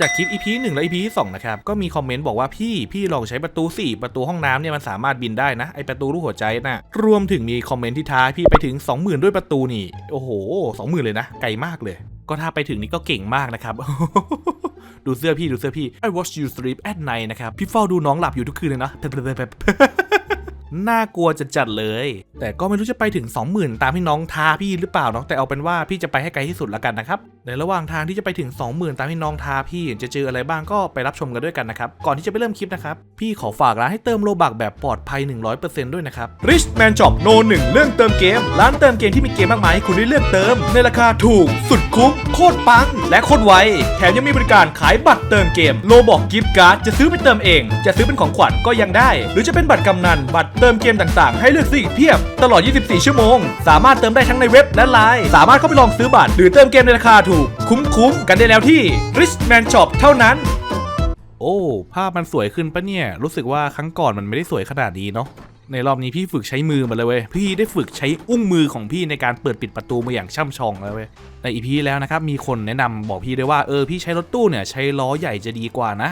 จากคลิป EP 1 และ EP 2นะครับ ก็มีคอมเมนต์บอกว่าพี่พี่ลองใช้ประตู 4 ประตูห้องน้ำเนี่ยมันสามารถบินได้นะ ไอประตูรูปหัวใจน่ะรวมถึงมีคอมเมนต์ที่ท้าพี่ไปถึง 20,000 ด้วยประตูนี่ โอ้โห 20,000 เลยนะ ไกลมากเลย ก็ถ้าไปถึงนี่ก็เก่งมากนะครับ ดูเสื้อพี่ดูเสื้อพี่ I watch you sleep at night นะครับ พี่เฝ้าดูน้องหลับอยู่ทุกคืนเลยนะ น่ากลัวจะจัดเลย แต่ก็ไม่รู้จะไปถึง 20,000 ตามที่น้องท้าพี่หรือเปล่าเนาะแต่เอาเป็นว่าพี่จะไปให้ไกลที่สุดละกันนะครับในระหว่างทางที่จะไปถึง 20,000 ตามที่น้องท้าพี่จะเจออะไรบ้างก็ไปรับชมกันด้วยกันนะครับก่อนที่จะไปเริ่มคลิปนะครับพี่ขอฝากร้านให้เติมโลบักแบบปลอดภัย 100%ด้วยนะครับ Rich Man Shop โนหนึ่งเรื่องเติมเกม ร้านเติมเกมที่มีเกมมากมายให้คุณได้เลือกเติม ในราคาถูกสุดคุ้มโคตรปัง และโคตรไวแถมยังมีบริการขายบัตรเติมเกมโลบอกกิฟต์การ์ดจะซื้อไปเติมเอง จะซื้อเป็นของขวัญก็ยังได้ หรือจะเป็นบัตรกำนันบัตรเติมเกมต่างๆ ให้เลือกซื้ออีกเพียบ ตลอด 24 ชั่วโมง สามารถเติมได้ทั้งในเว็บและไลน์ สามารถเข้าไปลองซื้อบัตรหรือเติมเกมในราคาถูก คุ้มๆ กันได้แล้วที่ Rich Man Shop เท่านั้น โอ้ ภาพมันสวยขึ้นปะเนี่ย รู้สึกว่าครั้งก่อนมันไม่ได้สวยขนาดนี้เนาะ ในรอบนี้พี่ฝึกใช้มือมาเลยเว้ย พี่ได้ฝึกใช้อุ้งมือของพี่ในการเปิดปิดประตูมาอย่างช่ำชองแล้วเว้ย ในอีพีแล้วนะครับ มีคนแนะนำบอกพี่ด้วยว่า เออ พี่ใช้รถตู้เนี่ยใช้ล้อใหญ่จะดีกว่านะ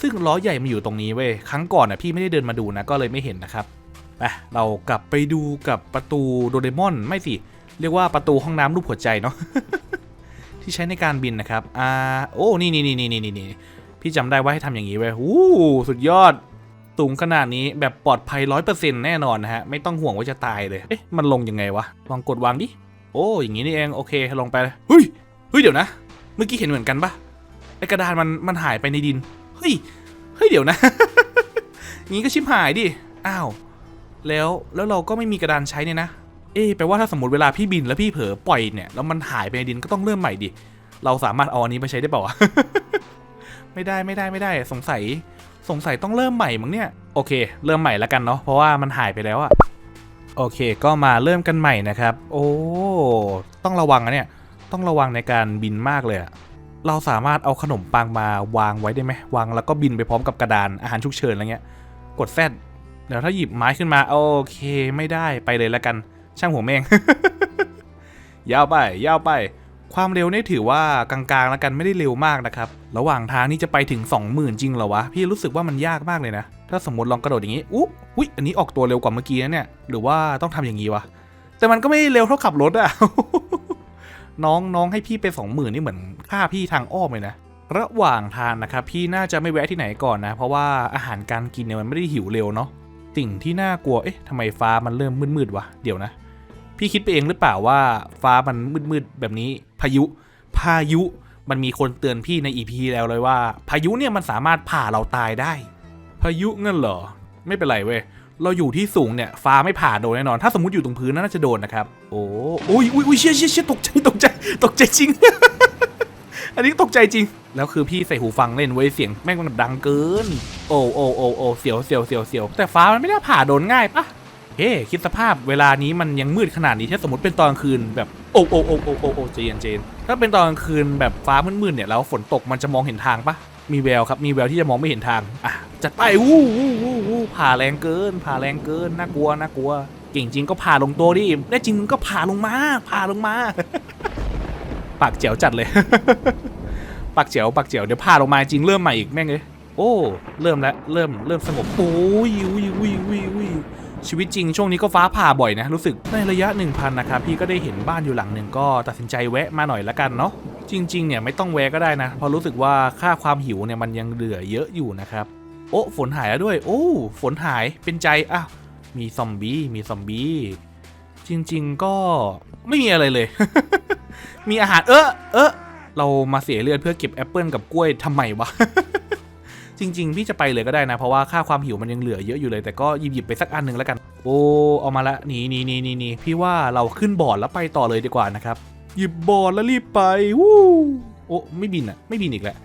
ซึ่งล้อใหญ่มันอยู่ตรงนี้เว้ย ครั้งก่อนน่ะพี่ไม่ได้เดินมาดูนะ ก็เลยไม่เห็นนะครับ ไปเรากลับไปดูกับประตูโดเรมอนไม่สิ เรียกว่าประตูห้องน้ำรูปหัวใจเนาะที่ใช้ในการบินนะครับอ่าโอ้นี่นี่นี่นี่นี่นี่พี่จำได้ว่าให้ทำอย่างนี้เว้อู้สุดยอดสูงขนาดนี้แบบปลอดภัยร้อยเปอร์เซ็นต์แน่นอนนะฮะ ไม่ต้องห่วงว่าจะตายเลย เอ๊ะ มันลงยังไงวะ ลองกดวางดิ โอ้ อย่างนี้นี่เอง โอเค ลงไปเลยเฮ้ย เฮ้ย เดี๋ยวนะ เมื่อกี้เห็นเหมือนกันปะไอกระดานมัน มันหายไปในดิน เฮ้ย เฮ้ย เดี๋ยวนะ งี้ก็ชิบหายดิ อ้าว แล้วแล้วเราก็ไม่มีกระดานใช้เนี่ยนะ เอ๊แปลว่าถ้าสมมติเวลาพี่บินแล้วพี่เผลอปล่อยเนี่ยแล้วมันหายไปในดินก็ต้องเริ่มใหม่ดิ เราสามารถเอาอันนี้ไปใช้ได้เปล่าไม่ได้ไม่ได้ไม่ได้ สงสัยสงสัยต้องเริ่มใหม่มั้งเนี่ย โอเค เริ่มใหม่แล้วกันเนาะเพราะว่ามันหายไปแล้วอะโอเค ก็มาเริ่มกันใหม่นะครับ โอ้ต้องระวังนะเนี่ยต้องระวังในการบินมากเลยอะเราสามารถเอาขนมปังมาวางไว้ได้ไหมวางแล้วก็บินไปพร้อมกับกระดานอาหารฉุกเฉินอะไรเงี้ย กดแซด เดี๋ยวถ้าหยิบไม้ขึ้นมาโอเคไม่ได้ไปเลยแล้วกัน ช่างหัวแม่งยาวไปยาวไป ความเร็วนี่ถือว่ากลางๆแล้วกันไม่ได้เร็วมากนะครับ ระหว่างทางนี่จะไปถึง 20,000 จริงเหรอวะ พี่รู้สึกว่ามันยากมากเลยนะ ถ้าสมมติลองกระโดดอย่างนี้อุ๊อุ๊ยอันนี้ออกตัวเร็วกว่าเมื่อกี้นะเนี่ย หรือว่าต้องทำอย่างนี้วะ แต่มันก็ไม่เร็วเท่าขับรถอะน้องน้องให้พี่ไป20,000นี่เหมือนค่าพี่ทางอ้อมเลยนะระหว่างทางนะครับพี่น่าจะไม่แวะที่ไหนก่อนนะ เพราะว่าอาหารการกินเนี่ยมันไม่ได้หิวเร็วเนาะ สิ่งที่น่ากลัว เอ๊ะทำไมฟ้ามันเริ่มมืดๆวะ เดี๋ยวนะ พี่คิดไปเองหรือเปล่าว่าฟ้ามันมืดๆแบบนี้ พายุ พายุ มันมีคนเตือนพี่ในอีพีแล้วเลยว่า พายุเนี่ยมันสามารถผ่าเราตายได้ พายุงั้นเหรอ ไม่เป็นไรเว้ย เราอยู่ที่สูงเนี่ย ฟ้าไม่ผ่าโดนแน่นอน ถ้าสมมติอยู่ตรงพื้นน่าจะโดนนะครับ โอ้อุ้ยอุ้ยอุ้ยเชี่ยเชี่ยเชี่ยตกใจ ตกใจ ตกใจจริง อันนี้ตกใจจริง แล้วคือพี่ใส่หูฟังเล่นไว้เสียงแม่งมันดังเกิน โอ้โอ้โอ้โอ้เสียวเสียวเสียวเสียวแต่ฟ้ามันไม่ได้ผ่าโดนง่ายปะเฮ้คิดสภาพเวลานี้มันยังมืดขนาดนี้ถ้าสมมติเป็นตอนกลางคืนแบบโอ้โอ้โอ้โอ้โอ้โอ้เจนเจนถ้าเป็นตอนกลางคืนแบบฟ้ามืดๆเนี่ยแล้วฝนตกมันจะมองเห็นทางปะมีแววครับมีแววที่จะมองไม่เห็นทางอะจัดไปวู้วู้วู้วู้ผ่าแรงเกิน ผ่าแรงเกินน่ากลัวน่ากลัว เก่งจริงก็ผ่าลงตัวดิแน่จริงมึงก็ผ่าลงมา ผ่าลงมา ปากเจ๋วจัดเลย ปากเจ๋วปากเจ๋วเดี๋ยวผ่าลงมาจริงเริ่มใหม่อีกแม่งเลยโอ้เริ่มแล้วเริ่มเริ่มสงบโอ้ยอุ้ยอุ้ยอุ้ยอุ้ยชีวิตจริงช่วงนี้ก็ฟ้าผ่าบ่อยนะ รู้สึกในระยะ 1,000 นะครับพี่ก็ได้เห็นบ้านอยู่หลังหนึ่งก็ตัดสินใจแวะมาหน่อยละกันเนาะจริง ๆ เนี่ยไม่ต้องแวะก็ได้นะเพราะรู้สึกว่าค่าความหิวเนี่ยมันยังเหลือเยอะอยู่นะครับ โอ้ฝนหายแล้วด้วย โอ้ฝนหายเป็นใจอ้าวมีซอมบี้มีซอมบี้จริง ๆ ก็ไม่มีอะไรเลย มีอาหารเออเออเรามาเสียเลือดเพื่อเก็บแอปเปิลกับกล้วยทำไมวะ จริง ๆ พี่จะไปเลยก็ได้นะ เพราะว่าค่าความหิวมันยังเหลือเยอะอยู่เลย แต่ก็หยิบหยิบไปสักอันหนึ่งแล้วกัน โอ้ เอามาละนี่นี่นี่นี่นี่พี่ว่าเราขึ้นบอร์ดแล้วไปต่อเลยดีกว่านะครับ หยิบบอร์ดแล้วรีบไปวู้โอ้ไม่บินอะไม่บินอีกแล้ว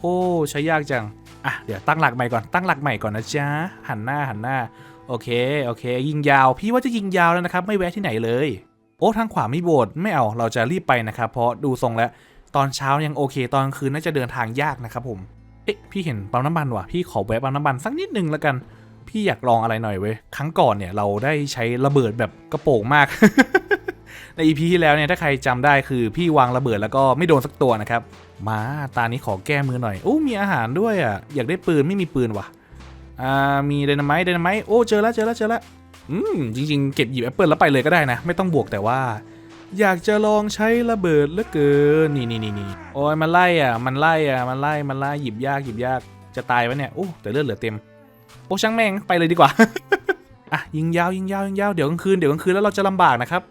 โอ้ใช้ยากจังอะเดี๋ยวตั้งหลักใหม่ก่อนตั้งหลักใหม่ก่อนนะจ๊ะหันหน้าหันหน้าโอเคโอเค ยิงยาว พี่ว่าจะยิงยาวแล้วนะครับ ไม่แวะที่ไหนเลย โอ้ทางขวาไม่โบดไม่เอาเราจะรีบไปนะครับ เพราะดูทรงแล้วตอนเช้ายังโอเค ตอนกลางคืนน่าจะเดินทางยากนะครับผมเอ๊ะพี่เห็นปั๊มน้ำมันว่ะพี่ขอแวะปั๊มน้ำมันสักนิดนึงแล้วกัน พี่อยากลองอะไรหน่อยเว้ยครั้งก่อนเนี่ยเราได้ใช้ระเบิดแบบกระโปงมาก ใน EP ที่แล้วเนี่ยถ้าใครจำได้คือพี่วางระเบิดแล้วก็ไม่โดนสักตัวนะครับมาตานี้ขอแก้มือหน่อยโอ้มีอาหารด้วยอะอยากได้ปืนไม่มีปืนว่ะอ่ามีไดนาไมต์ไดนาไมต์โอ้เจอแล้วเจอแล้วเจอแล้ว อืม จริง ๆ เก็บหยิบแอปเปิลแล้วไปเลยก็ได้นะ ไม่ต้องบวกแต่ว่า อยากจะลองใช้ระเบิดเหลือเกิน นี่นี่นี่นี่โอ้ยมันไล่อะ มันไล่อะ มันไล่ มันไล่ หยิบยาก หยิบยาก จะตายวะเนี่ย โอ้แต่เลือดเหลือเต็ม โอ้ช่างแม่ง ไปเลยดีกว่า อะ ยิงยาว ยิงยาว ยิงยาว เดี๋ยวกลางคืน เดี๋ยวกลางคืนแล้วเราจะลำบากนะครับ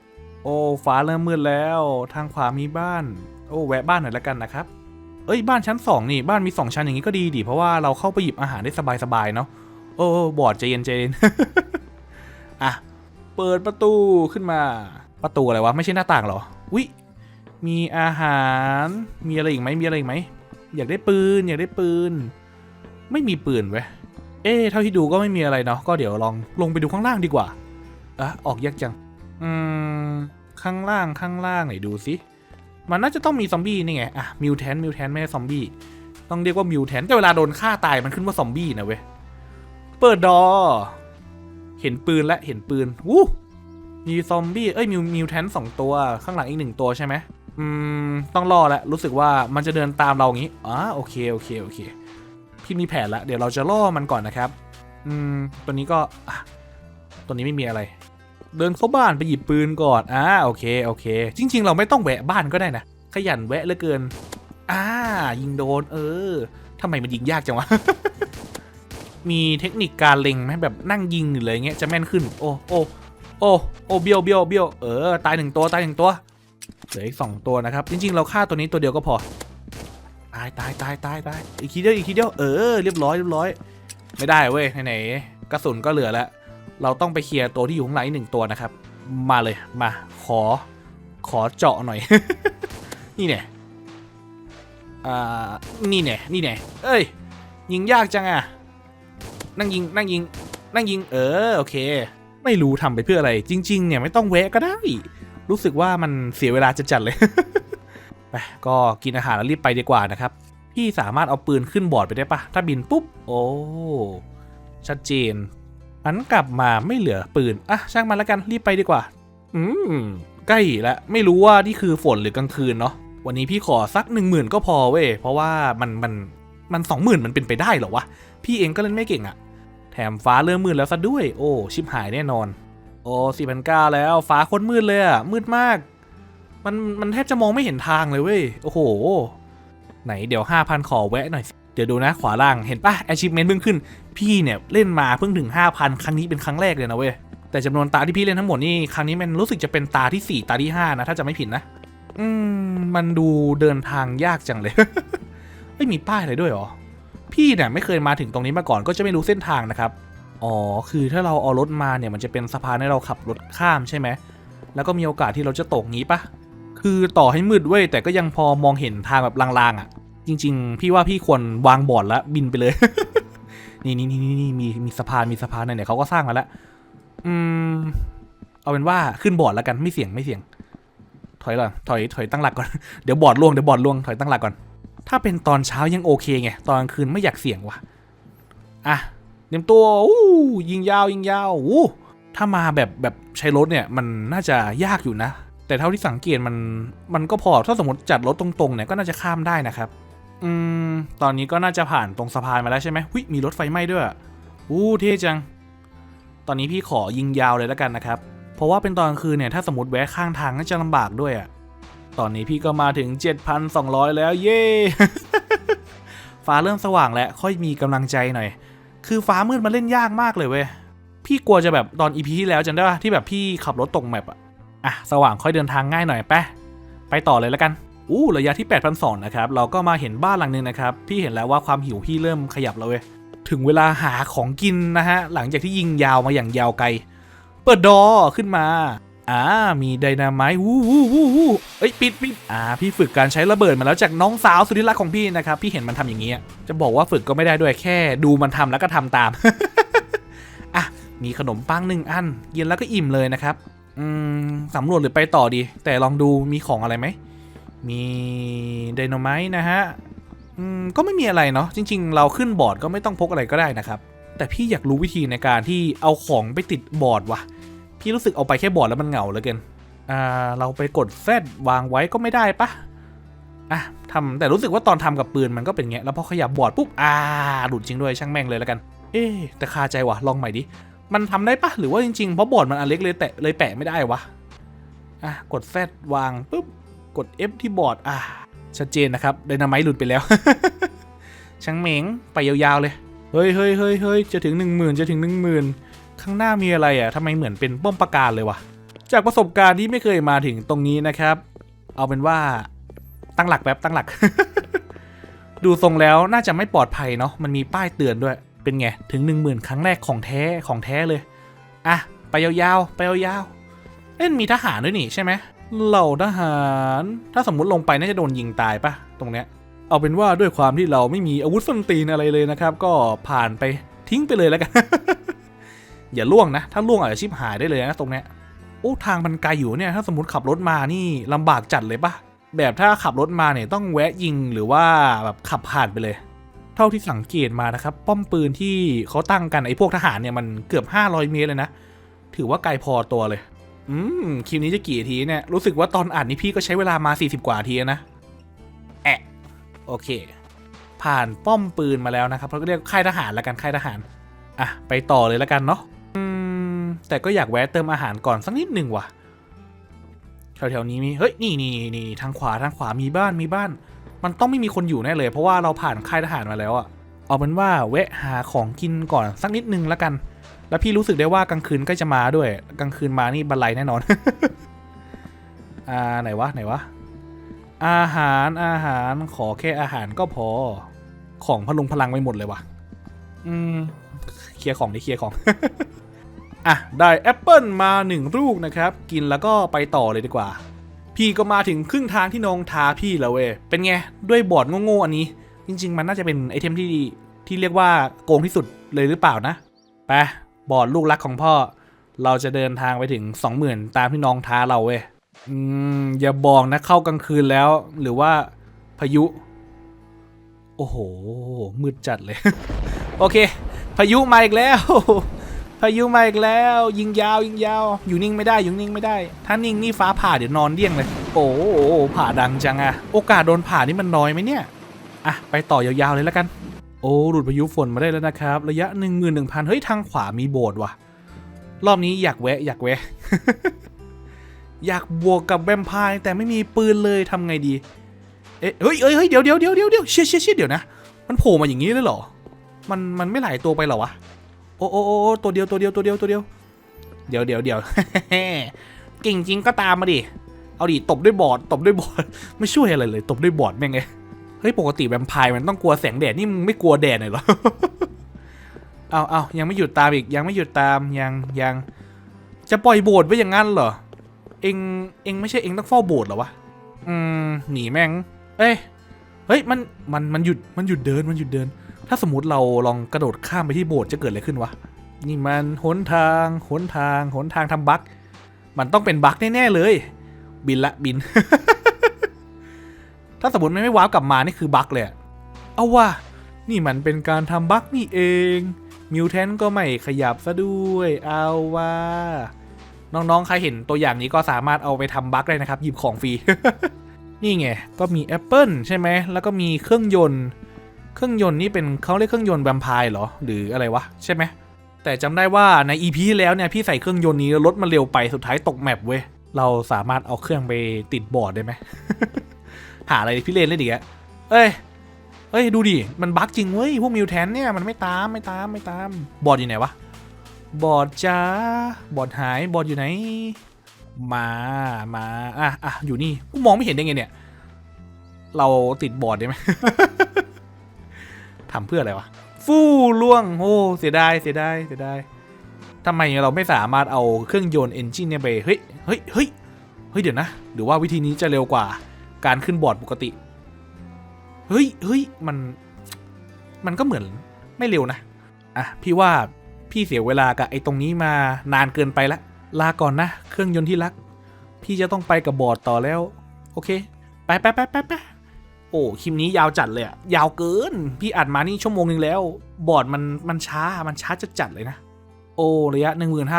โอ้ฟ้าเริ่มมืดแล้ว ทางขวามีบ้าน โอ้แวะบ้านหน่อยละกันนะครับ เอ้ย บ้านชั้นสองนี่ บ้านมีสองชั้นอย่างนี้ก็ดีดิ เพราะว่าเราเข้าไปหยิบอาหารได้สบายๆเนาะ โอ้บอดใจเย็นใจเย็น อะ เปิดประตูขึ้นมา ประตูอะไรวะ ไม่ใช่หน้าต่างหรอวิมีอาหาร มีอะไรอีกไหมมีอะไรอีกไหม อยากได้ปืน อยากได้ปืน ไม่มีปืนเว้ย เอ๊ะเท่าที่ดูก็ไม่มีอะไรเนาะ ก็เดี๋ยวลองลงไปดูข้างล่างดีกว่าอะออกยากจัง อืม ข้างล่าง ข้างล่างไหนดูสิมันน่าจะต้องมีซอมบี้นี่ไง อะ มิวแทน มิวแทนไม่ใช่ซอมบี้ ต้องเรียกว่ามิวแทน แต่เวลาโดนฆ่าตายมันขึ้นว่าซอมบี้นะเว้ย เปิดดอ เห็นปืนและเห็นปืนวู้มีซอมบี้เอ้ยมิวมิวแทนสองตัวข้างหลังอีกหนึ่งตัวใช่ไหมอืมต้องรอแล้วรู้สึกว่ามันจะเดินตามเราอย่างนี้อ๋อโอเคโอเคโอเค พี่มีแผนละเดี๋ยวเราจะล่อมันก่อนนะครับ อืมตัวนี้ก็ตัวนี้ไม่มีอะไร เดินเข้าบ้านไปหยิบปืนก่อนอ่าโอเคโอเค จริง ๆ เราไม่ต้องแวะบ้านก็ได้นะขยันแวะเหลือเกินอ่ายิงโดน เออทำไมมันยิงยากจังวะ มีเทคนิคการเล็งไหมแบบนั่งยิงหรืออะไรเงี้ยจะแม่นขึ้น โอ้โอ้โอ้โอ้เบี้ยวเบี้ยวเบี้ยวเออตายหนึ่งตัวตายหนึ่งตัวเหลืออีกสองตัวนะครับ จริง ๆ เราฆ่าตัวนี้ตัวเดียวก็พอ ตายตายตายตายตายอีกทีเดียวอีกทีเดียวเออเรียบร้อยเรียบร้อย ไม่ได้เว้ยไหนๆกระสุนก็เหลือแล้วเราต้องไปเคลียร์ตัวที่อยู่ข้างในหนึ่งตัวนะครับ มาเลยมาขอขอเจาะหน่อย นี่เนี่ยอ่านี่เนี่ยนี่เนี่ยเอ้ยยิงยากจังอะ นั่งยิงนั่งยิงนั่งยิงเออโอเค ไม่รู้ทำไปเพื่ออะไร จริง ๆ เนี่ยไม่ต้องแวะก็ได้ รู้สึกว่ามันเสียเวลาจะจัดเลยไปก็กินอาหารแล้วรีบไปดีกว่านะครับพี่สามารถเอาปืนขึ้นบอร์ดไปได้ปะถ้าบินปุ๊บ โอ้ชัดเจนหันกลับมาไม่เหลือปืนอะช่างมันแล้วกันรีบไปดีกว่า อืมใกล้แล้วไม่รู้ว่านี่คือฝนหรือกลางคืนเนาะวันนี้พี่ขอสักหนึ่งหมื่นก็พอเว้ยเพราะว่ามันมัน มันสองหมื่นมันเป็นไปได้เหรอวะ พี่เองก็เล่นไม่เก่งอะแถมฟ้าเริ่มมืดแล้วซะด้วย โอ้ ชิบหายแน่นอน โอ้สี่พันเก้าแล้ว ฟ้าโคตรมืดเลยอะมืดมาก มันมันแทบจะมองไม่เห็นทางเลยเว้ย โอ้โห ไหนเดี๋ยวห้าพันขอแวะหน่อย เดี๋ยวดูนะขวาล่างเห็นปะ achievement เพิ่งขึ้น พี่เนี่ยเล่นมาเพิ่งถึง5,000ครั้งนี้เป็นครั้งแรกเลยนะเว้ย แต่จำนวนตาที่พี่เล่นทั้งหมดนี่ครั้งนี้มันรู้สึกจะเป็นตาที่4ตาที่5นะถ้าจะไม่ผิดนะ อืมมันดูเดินทางยากจังเลย ไม่มีป้ายอะไรด้วยหรอ พี่เนี่ยไม่เคยมาถึงตรงนี้มาก่อนก็จะไม่รู้เส้นทางนะครับ อ๋อ คือถ้าเราเอารถมาเนี่ยมันจะเป็นสะพานให้เราขับรถข้ามใช่ไหม แล้วก็มีโอกาสที่เราจะตกงี้ปะ คือต่อให้มืดเว้ยแต่ก็ยังพอมองเห็นทางแบบลางๆอะ จริง ๆ พี่ว่าพี่ควรวางบอร์ดแล้วบินไปเลย นี่นี่นี่นี่มีมีสะพานมีสะพานเนี่ยเขาก็สร้างมาแล้ว อืม เอาเป็นว่าขึ้นบอร์ดแล้วกันไม่เสี่ยงไม่เสี่ยง ถอยก่อนถอยถอยตั้งหลักก่อน เดี๋ยวบอร์ดล่วงเดี๋ยวบอร์ดล่วงถอยตั้งหลักก่อน ถ้าเป็นตอนเช้ายังโอเคไง ตอนกลางคืนไม่อยากเสี่ยงว่ะ อะเตรียมตัวอู้ยิงยาวยิงยาวอู้ถ้ามาแบบแบบใช้รถเนี่ยมันน่าจะยากอยู่นะ แต่เท่าที่สังเกตมันมันก็พอถ้าสมมติจัดรถตรงๆเนี่ยก็น่าจะข้ามได้นะครับ อืมตอนนี้ก็น่าจะผ่านตรงสะพานมาแล้วใช่ไหมวิมีรถไฟไหม้ด้วยอู้เท่จัง ตอนนี้พี่ขอยิงยาวเลยแล้วกันนะครับ เพราะว่าเป็นตอนกลางคืนเนี่ยถ้าสมมติแวะข้างทางน่าจะลำบากด้วยอะ ตอนนี้พี่ก็มาถึง 7,200 แล้วเย้ ฟ้าเริ่มสว่างแล้วค่อยมีกำลังใจหน่อย คือฟ้ามืดมันเล่นยากมากเลยเว้ย พี่กลัวจะแบบตอนอีพีที่แล้วจำได้ปะที่แบบพี่ขับรถตกแมปอะอะสว่างค่อยเดินทางง่ายหน่อยไปะไปต่อเลยแล้วกันอู้ระยะที่ 8,200นะครับเราก็มาเห็นบ้านหลังนึงนะครับ พี่เห็นแล้วว่าความหิวพี่เริ่มขยับแล้วเว้ยถึงเวลาหาของกินนะฮะหลังจากที่ยิงยาวมาอย่างยาวไกล เปิดดอขึ้นมา อ่ามีไดนาไมต์วู้วู้วู้วู้เอ้ยปิดปิดอ่าพี่ฝึกการใช้ระเบิดมาแล้วจากน้องสาวสุดที่รักของพี่นะครับพี่เห็นมันทำอย่างนี้จะบอกว่าฝึกก็ไม่ได้ด้วยแค่ดูมันทำแล้วก็ทำตามอะมีขนมปังหนึ่งอันกินแล้วก็อิ่มเลยนะครับอืมสำรวจหรือไปต่อดี แต่ลองดูมีของอะไรไหมมีไดโนไมต์นะฮะอืมก็ไม่มีอะไรเนาะจริง ๆ เราขึ้นบอร์ดก็ไม่ต้องพกอะไรก็ได้นะครับแต่พี่อยากรู้วิธีในการที่เอาของไปติดบอร์ดว่ะ พี่รู้สึกเอาไปแค่บอร์ดแล้วมันเหงาเหลือเกินอ่าเราไปกดแซดวางไว้ก็ไม่ได้ปะอะทำแต่รู้สึกว่าตอนทำกับปืนมันก็เป็นเงี้ยแล้วพอขยับบอร์ดปุ๊บอ่าหลุดจริงด้วยช่างแม่งเลยแล้วกัน เอ๊แต่คาใจวะลองใหม่ดิมันทำได้ปะหรือว่าจริงๆเพราะบอร์ดมันอันเล็กเลยแตะเลยแปะไม่ได้วะอะกดแซดวางปุ๊บกด F ที่บอร์ดอะชัดเจนนะครับไดนาไมต์หลุดไปแล้วช่างเหมงไปยาวๆเลยเฮ้ยเฮ้ยเฮ้ยเฮ้ยจะถึง 1 0,000 จะถึง 1 0,000 ข้างหน้ามีอะไรอะทำไมเหมือนเป็นป้อมปราการเลยวะ จากประสบการณ์ที่ไม่เคยมาถึงตรงนี้นะครับ เอาเป็นว่าตั้งหลักแป๊บตั้งหลัก ดูทรงแล้วน่าจะไม่ปลอดภัยเนาะ มันมีป้ายเตือนด้วย เป็นไง ถึง 1 0,000 ครั้งแรกของแท้ของแท้เลย อะ ไปยาวๆ ไปยาวๆ เอ้ยมีทหารด้วยนี่ใช่ไหมเหล่าทหาร ถ้าสมมุติลงไปน่าจะโดนยิงตายปะตรงเนี้ย เอาเป็นว่าด้วยความที่เราไม่มีอาวุธส้นตีนอะไรเลยนะครับ ก็ผ่านไปทิ้งไปเลยแล้วกัน อย่าล่วงนะ ถ้าล่วงอาจจะชิบหายได้เลยนะตรงเนี้ยโอ้ทางมันไกลอยู่เนี่ย ถ้าสมมติขับรถมานี่ลำบากจัดเลยปะแบบถ้าขับรถมาเนี่ยต้องแวะยิงหรือว่าแบบขับผ่านไปเลย เท่าที่สังเกตมานะครับ ป้อมปืนที่เขาตั้งกันไอ้พวกทหารเนี่ยมันเกือบ 500 เมตรเลยนะ ถือว่าไกลพอตัวเลย อืมคลิปนี้จะกี่ทีเนี่ย รู้สึกว่าตอนอ่านนี่พี่ก็ใช้เวลามา 40 กว่าทีนะ แอะโอเค ผ่านป้อมปืนมาแล้วนะครับเราก็เรียกค่ายทหารแล้วกันค่ายทหาร อะ ไปต่อเลยแล้วกันเนาะ แต่ก็อยากแวะเติมอาหารก่อนสักนิดหนึ่งว่ะแถวๆนี้มีเฮ้ยนี่นี่นี่ทางขวาทางขวามีบ้านมีบ้าน มันต้องไม่มีคนอยู่แน่เลย เพราะว่าเราผ่านค่ายทหารมาแล้วอะเอาเป็นว่าแวะหาของกินก่อนสักนิดนึงแล้วกัน แล้วพี่รู้สึกได้ว่ากลางคืนใก็จะมาด้วย กลางคืนมานี่บันไลแน่นอน อ่าไหนวะไหนวะอาหารอาหารขอแค่อาหารก็พอ ของพลุงพลังไปหมดเลยวะอืมเคลียร์ของดิเคลียร์ของ อะได้แอปเปิลมาหนึ่งลูกนะครับ กินแล้วก็ไปต่อเลยดีกว่า พี่ก็มาถึงครึ่งทางที่น้องท้าพี่แล้วเว้ยเป็นไง ด้วยบอร์ดโง่ๆอันนี้ จริง ๆ มันน่าจะเป็นไอเทมที่ที่เรียกว่าโกงที่สุดเลยหรือเปล่านะไปบอร์ดลูกรักของพ่อ เราจะเดินทางไปถึง 20,000 ตามที่น้องท้าเราเว้ยอืมอย่าบอกนะเข้ากลางคืนแล้ว หรือว่าพายุ โอ้โหมืดจัดเลย โอเค พายุมาอีกแล้ว พายุมาอีกแล้ว ยิงยาวยิงยาว อยู่นิ่งไม่ได้อยู่นิ่งไม่ได้ ถ้านิ่งนี่ฟ้าผ่าเดี๋ยวนอนเดี้ยงเลย โอ้โหผ่าดังจังอะโอกาสโดนผ่านี่มันน้อยไหมเนี่ยอะไปต่อยาวๆเลยแล้วกัน โอ้หลุดพายุฝนมาได้แล้วนะครับ ระยะ 1 1 0 0 0เฮ้ยทางขวามีโบสถ์ว่ะ รอบนี้อยากแวะอยากแวะ อยากบวกกับแวมไพร์แต่ไม่มีปืนเลยทำไงดี เอ๊ะเฮ้ยเฮ้ยเฮ้ยเดี๋ยวเดี๋ยวเดี๋ยวเดี๋ยวเดี๋ยวเชี่ยเชี่ยเชี่ยเดี๋ยวนะ มันโผล่มาอย่างนี้เลยเหรอ มันมันไม่หลายตัวไปเหรอวะ โอ้โอ้โอ้ตัวเดียวตัวเดียวตัวเดียวตัวเดียว เดี๋ยวเดี๋ยวเดี๋ยวเก่งจริงก็ตามมาดิ เอาดิตบด้วยบอดตบด้วยบอดไม่ช่วยอะไรเลย ตบด้วยบอดแม่งไงเฮ้ยปกติแวมไพร์มันต้องกลัวแสงแดดนี่มึงไม่กลัวแดดหน่อยเหรอเอาเอายังไม่หยุดตามอีกยังไม่หยุดตามยังยัง จะปล่อยโบสถ์ไว้อย่างนั้นเหรอเองเองไม่ใช่เองต้องเฝ้าโบสถ์เหรอวะอืมหนีแม่ง เอ้ยเฮ้ยมันมันมันหยุดมันหยุดเดินมันหยุดเดิน ถ้าสมมติเราลองกระโดดข้ามไปที่โบสถ์จะเกิดอะไรขึ้นวะ นี่มันหนทางหนทางหนทางทำบั๊กมันต้องเป็นบั๊กแน่ ๆ เลย บินละบิน ถ้าสมมติไม่ไม่ว้าวกลับมานี่คือบั๊กเลยเอาว่า นี่มันเป็นการทำบั๊กนี่เอง มิวแทนก็ไม่ขยับซะด้วย เอาว่า น้องๆ ใครเห็นตัวอย่างนี้ก็สามารถเอาไปทำบั๊กได้นะครับ หยิบของฟรี นี่ไง ก็มีแอปเปิลใช่ไหม แล้วก็มีเครื่องยนต์ เครื่องยนต์นี่เป็นเขาเรียกเครื่องยนต์แวมไพร์เหรอ หรืออะไรวะ ใช่ไหม แต่จำได้ว่าใน EP ที่แล้วเนี่ยพี่ใส่เครื่องยนต์นี้แล้วรถมันเร็วไปสุดท้ายตกแมปเว้ย เราสามารถเอาเครื่องไปติดบอร์ดได้ไหม หาอะไรพี่เลนเล่นดีกอะเอ้ย เอ้ยดูดิ มันบั๊กจริงเว้ยพวกมิวแทนเนี่ยมันไม่ตามไม่ตามไม่ตาม บอร์ดอยู่ไหนวะ บอร์ดจ้า บอร์ดหาย บอร์ดอยู่ไหน มา มา อะอะอยู่นี่ กูมองไม่เห็นได้ไงเนี่ย เราติดบอร์ดได้ไหม ทำเพื่ออะไรวะ ฟู่ล่วง โอ้เสียดายเสียดายเสียดายทำไมเราไม่สามารถเอาเครื่องยนต์เอนจินเนี่ยไป เฮ้ย เฮ้ย เฮ้ย เฮ้ย เดี๋ยวนะ หรือว่าวิธีนี้จะเร็วกว่าการขึ้นบอร์ดปกติ เฮ้ย เฮ้ย มัน มันก็เหมือนไม่เร็วนะ อะ พี่ว่าพี่เสียเวลากับไอ้ตรงนี้มานานเกินไปละ ลาก่อนนะ เครื่องยนต์ที่รัก พี่จะต้องไปกับบอร์ดต่อแล้ว โอเค ไปไปไปไปไป อ้คลิปนี้ยาวจัดเลยอะยาวเกิน พี่อัดมานี่ชั่วโมงหนึงแล้ว บอร์ดมันมันช้ามันช้าจะจัดเลยนะ โอ้ระยะ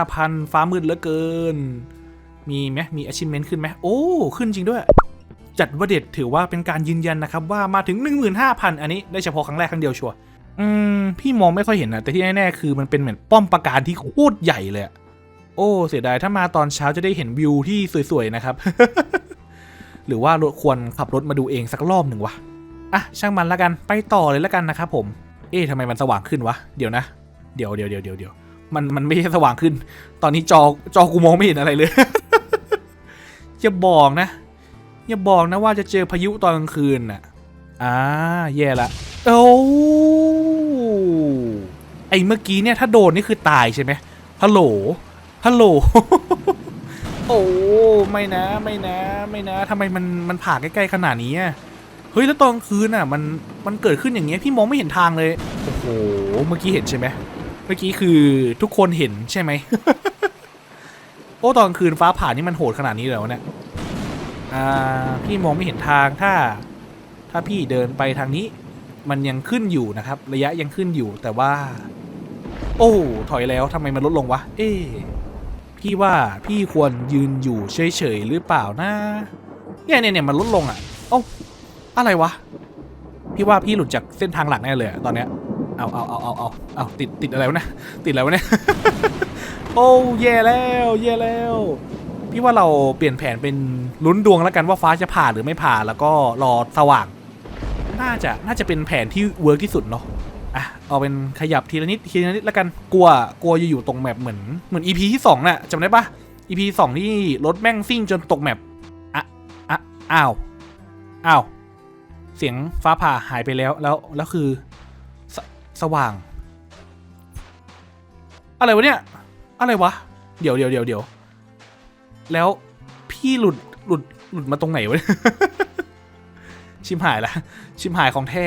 15,000 ฟ้ามืดเหลือเกิน มีไหมมี achievement ขึ้นไหมโอ้ขึ้นจริงด้วย จัดว่าเด็ดถือว่าเป็นการยืนยันนะครับ ว่ามาถึง 15,000 อันนี้ได้เฉพาะครั้งแรกครั้งเดียวชัวร์อืมพี่มองไม่ค่อยเห็นนะแต่ที่แน่ๆคือมันเป็นเหมือนป้อมปราการที่โคตรใหญ่เลยโอ้ เสียดายถ้ามาตอนเช้าจะได้เห็นวิวที่สวยๆนะครับ หรือว่าราควรขับรถมาดูเองสักรอบหนึ่งวะอะช่างมันละกันไปต่อเลยละกันนะครับผม เอ๊ะทำไมมันสว่างขึ้นวะเดี๋ยวนะ เดี๋ยวเดี๋ยวเดี๋ยวเดี๋ยวเดี๋ยวมันมันไม่ใช่สว่างขึ้น ตอนนี้จอจอกูมองไม่เห็นอะไรเลยอย่าบอกนะอย่าบอกนะว่าจะเจอพายุตอนกลางคืนน่ะอ่าแย่ละโอ้ไอเมื่อกี้เนี่ยถ้าโดนนี่คือตายใช่ไหมฮัลโหลฮัลโหล โอ้ไม่นะไม่นะไม่นะทำไมมันมันผ่าใกล้ๆขนาดนี้อะเฮ้ยแล้วตอนกลางคืนอะมันมันเกิดขึ้นอย่างเงี้ยพี่มองไม่เห็นทางเลยโอ้โหเมื่อกี้เห็นใช่ไหมเมื่อกี้คือทุกคนเห็นใช่ไหมโอ้ตอนกลางคืนฟ้าผ่านี่มันโหดขนาดนี้เลยวะเนี่ยอ่าพี่มองไม่เห็นทางถ้า ถ้าพี่เดินไปทางนี้ มันยังขึ้นอยู่นะครับ ระยะยังขึ้นอยู่แต่ว่า โอ้ถอยแล้วทำไมมันลดลงวะ เอ๊ะ พี่ว่าพี่ควรยืนอยู่เฉยๆหรือเปล่านะเนี่ยเนี่ยเนี่ยมันลดลงอะเอ้าอะไรวะ พี่ว่าพี่หลุดจากเส้นทางหลักแน่เลยอะตอนเนี้ยเอาเอาเอาเอาเอาเอาติดติดอะไรวะเนี่ยติดอะไรวะเนี่ยโอ้แย่แล้วแย่แล้ว พี่ว่าเราเปลี่ยนแผนเป็นลุ้นดวงแล้วกันว่าฟ้าจะผ่าหรือไม่ผ่าแล้วก็รอสว่าง น่าจะน่าจะเป็นแผนที่เวิร์กที่สุดเนาะ อะเอาเป็นขยับทีละนิดทีละนิดแล้วกันกลัวกลัวจะอยู่ตรงแมปเหมือนเหมือน EP ที่สองน่ะจำได้ปะ EP สองที่รถแม่งซิ่งจนตกแมปอะอะอ้าวอ้าวเสียงฟ้าผ่าหายไปแล้วแล้วแล้วคือสสว่าง อะไรวะเนี่ยอะไรวะเดี๋ยวเดี๋ยวเดี๋ยวเดี๋ยวแล้วพี่หลุดหลุดหลุดมาตรงไหนวะชิมหายละชิมหายของแท้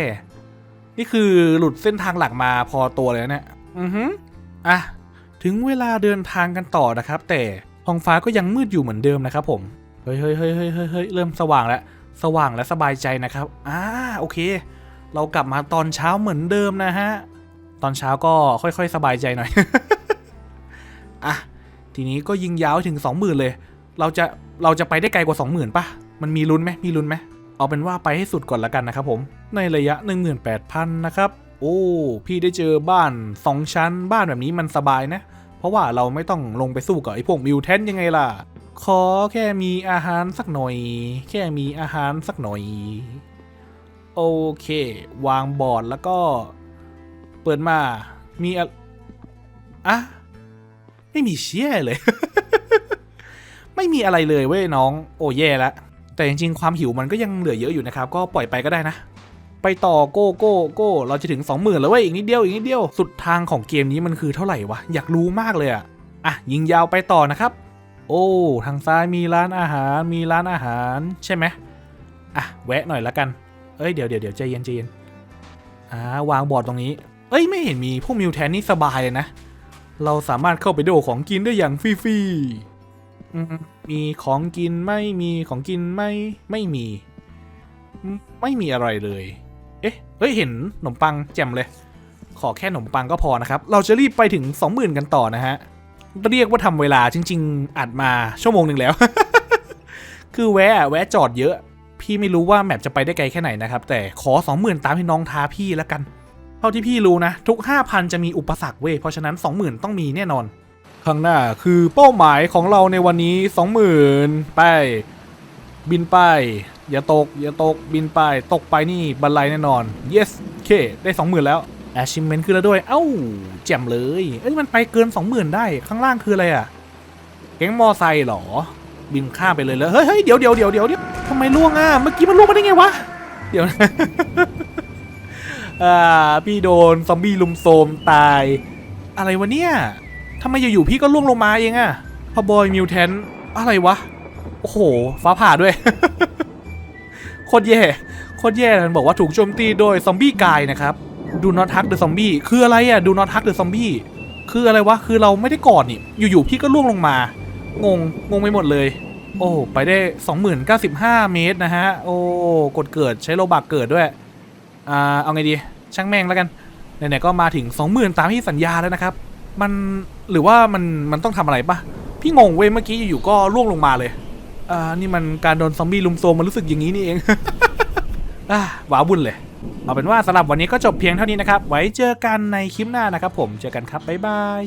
นี่คือหลุดเส้นทางหลักมาพอตัวเลยนะเนี่ยอือฮึอะถึงเวลาเดินทางกันต่อนะครับ แต่ท้องฟ้าก็ยังมืดอยู่เหมือนเดิมนะครับผมเฮ้ยเฮ้ยเฮ้ยเฮ้ยเฮ้ยเฮ้ยเริ่มสว่างแล้วสว่างและสบายใจนะครับอ่าโอเค เรากลับมาตอนเช้าเหมือนเดิมนะฮะตอนเช้าก็ค่อยๆ สบายใจหน่อยอะทีนี้ก็ยิงยาวถึง20,000เลย เราจะเราจะไปได้ไกลกว่า20,000ปะมันมีลุ้นไหมมีลุ้นไหม เอาเป็นว่าไปให้สุดก่อนละกันนะครับผม ในระยะ 18,000 นะครับ โอ้ พี่ได้เจอบ้าน 2 ชั้น บ้านแบบนี้มันสบายนะ เพราะว่าเราไม่ต้องลงไปสู้กับไอ้พวกมิวแทนยังไงล่ะ ขอแค่มีอาหารสักหน่อย แค่มีอาหารสักหน่อย โอเค วางบอร์ดแล้วก็ เปิดมา มีอะอะไม่มีเชี่ยเลย ไม่มีอะไรเลยเว้ยน้อง โอ้แย่ละ แต่จริงๆ ความหิวมันก็ยังเหลือเยอะอยู่นะครับ ก็ปล่อยไปก็ได้นะ ไปต่อโก้โก้โก้เราจะถึง 20,000แล้วเว้ยอีกนิดเดียวอีกนิดเดียวสุดทางของเกมนี้มันคือเท่าไหร่วะอยากรู้มากเลยอะอะยิงยาวไปต่อนะครับ โอ้ทางซ้ายมีร้านอาหารมีร้านอาหารใช่ไหมอะแวะหน่อยละกันเอ้ยเดี๋ยวเดี๋ยวเดี๋ยวใจเย็นใจเย็นอ่าวางบอร์ดตรงนี้ เอ้ยไม่เห็นมีพวกมิวแทนนี่สบายเลยนะ เราสามารถเข้าไปโดของกินได้อย่างฟรีๆ มีของกินไม่มีของกินไม่ไม่มี ไม่มีอะไรเลย เอ๊ะเฮ้ยเห็นขนมปังแจ่มเลย ขอแค่ขนมปังก็พอนะครับ เราจะรีบไปถึง 20,000 กันต่อนะฮะ เรียกว่าทำเวลาจริง ๆอัดมาชั่วโมงหนึ่งแล้ว คือแวะแวะจอดเยอะ พี่ไม่รู้ว่าแมปจะไปได้ไกลแค่ไหนนะครับ แต่ขอ 20,000 ตามที่น้องท้าพี่แล้วกัน เท่าที่พี่รู้นะ ทุก 5,000 จะมีอุปสรรคเว้ยเพราะฉะนั้น 20,000 ต้องมีแน่นอน ข้างหน้าคือเป้าหมายของเราในวันนี้ 20,000ไปบินไป อย่าตก อย่าตกบินไป ตกไปนี่บันไลแน่นอน yes โอเคได้ 20,000 แล้ว achievement ขึ้นแล้วด้วย เอ้าแจ่มเลย เอ้ยมันไปเกิน 20,000 ได้ข้างล่างคืออะไรอะแก๊งมอไซค์เหรอ บินข้ามไปเลยเลยเฮ้ยเฮ้ยเดี๋ยวเดี๋ยวเดี๋ยวเดี๋ยวเดี๋ยวทำไมล่วงอะ เมื่อกี้มันล่วงมาได้ไงวะ เดี๋ยวนะอ่าพี่โดนซอมบี้ลุมโซมตาย อะไรวะเนี่ย ทำไมอยู่ๆพี่ก็ล่วงลงมาเองอะพอบอยมิวแทนอะไรวะ โอ้โห ฟ้าผ่าด้วย โคตรแย่ โคตรแย่มันบอกว่าถูกโจมตีโดยซอมบี้กายนะครับ ดูนอ t ทักเดอะซอมบี้ คืออะไรอะดูนอ t ทักเดอะซอมบี้ คืออะไรวะ คือเราไม่ได้กอดนี่ อยู่ๆพี่ก็ล่วงลงมา งง งงไปหมดเลย โอ้ ไปได้ 2095 เมตรนะฮะ โอ้ กดเกิดใช้โลบักเกิดด้วย อ่า เอาไงดี ช่างแม่งแล้วกัน ไหนๆ ก็มาถึง 20,000 ตามที่สัญญาแล้วนะครับ มันหรือว่ามันมันต้องทำอะไรปะพี่งงเว้ยเมื่อกี้อยู่ๆก็ร่วงลงมาเลยอ่านี่มันการโดนซอมบี้ลุมโซมมันรู้สึกอย่างนี้นี่เองอ่าว้าวุ่นเลย เอาเป็นว่าสำหรับวันนี้ก็จบเพียงเท่านี้นะครับ ไว้เจอกันในคลิปหน้านะครับผมเจอกันครับบ๊ายบาย